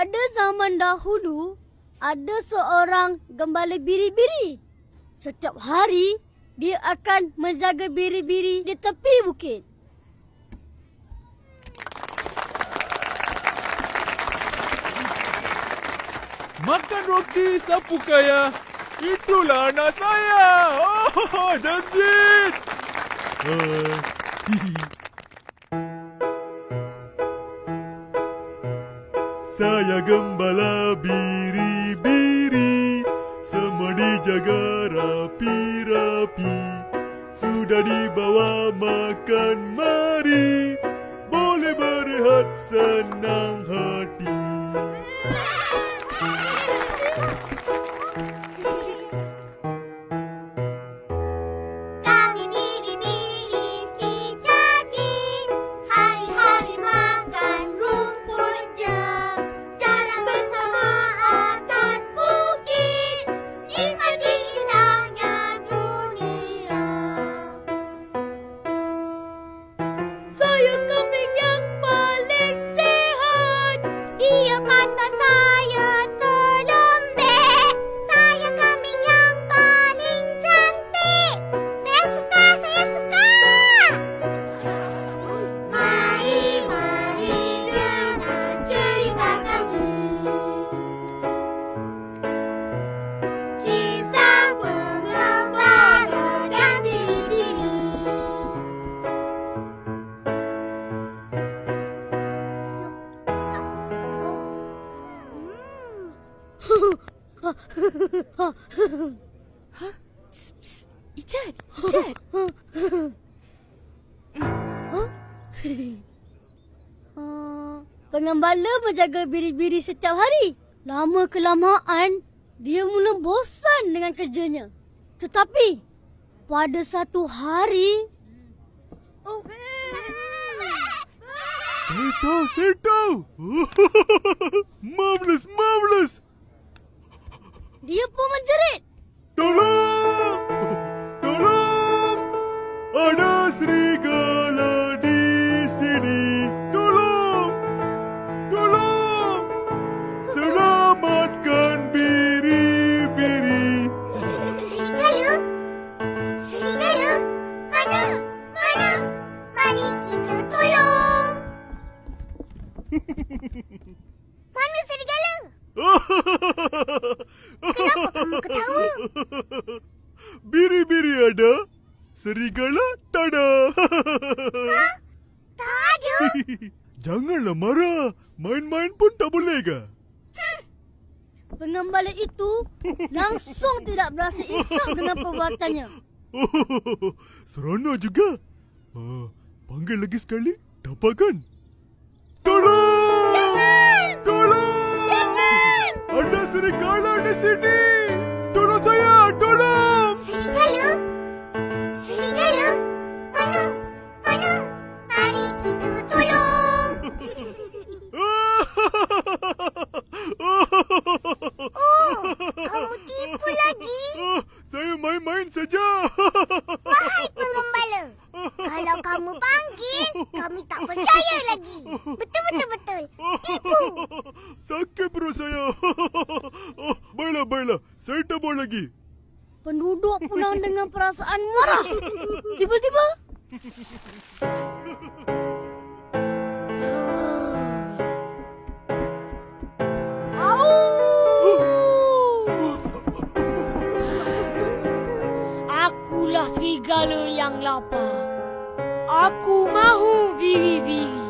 Pada zaman dahulu, ada seorang gembala biri-biri. Setiap hari, dia akan menjaga biri-biri di tepi bukit. Makan roti sapu kaya. Itulah anak saya. Oh, janjit. Ah, Saya gembala biri-biri Semua dijaga rapi-rapi. Sudah dibawa makan mari Boleh berehat senang hati Ijat, Ijat. Ah, Pengembala menjaga biri-biri setiap hari. Lama kelamaan, dia mula bosan dengan kerjanya. Tetapi, pada satu hari... Oh, Saya tahu, Mari kita tolong. Mana serigala? Kenapa kamu ketawa? Biri-biri ada, serigala tak ada. Tak ada. Janganlah marah. Main-main pun tak boleh ke? Pengembala itu langsung tidak berasa insaf dengan perbuatannya. Oh, seronok juga. Ah, panggil lagi sekali. Dapat kan? Tolong! Tolong! Ada serigala di sini. Percaya lagi. Betul-betul-betul. Tipu. Sakit perut saya. Oh, baiklah, baiklah. Saya tak lagi. Penduduk pulang dengan perasaan marah. Tiba-tiba, Akulah serigala yang lapar. Aku mahu biri-biri.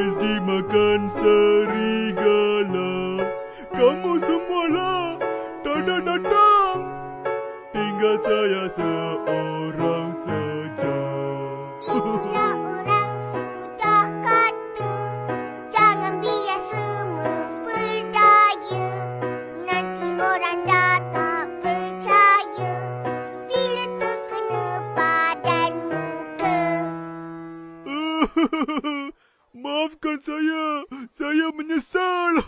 Habis dimakan serigala. Kamu semualah tak datang. Tinggal saya seorang saya Saya menyesal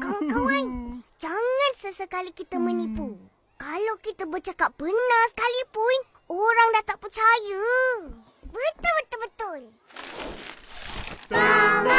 Kawan-kawan, jangan sesekali kita menipu. Kalau kita bercakap benar sekalipun, orang dah tak percaya. Betul, betul, betul. Tamatlah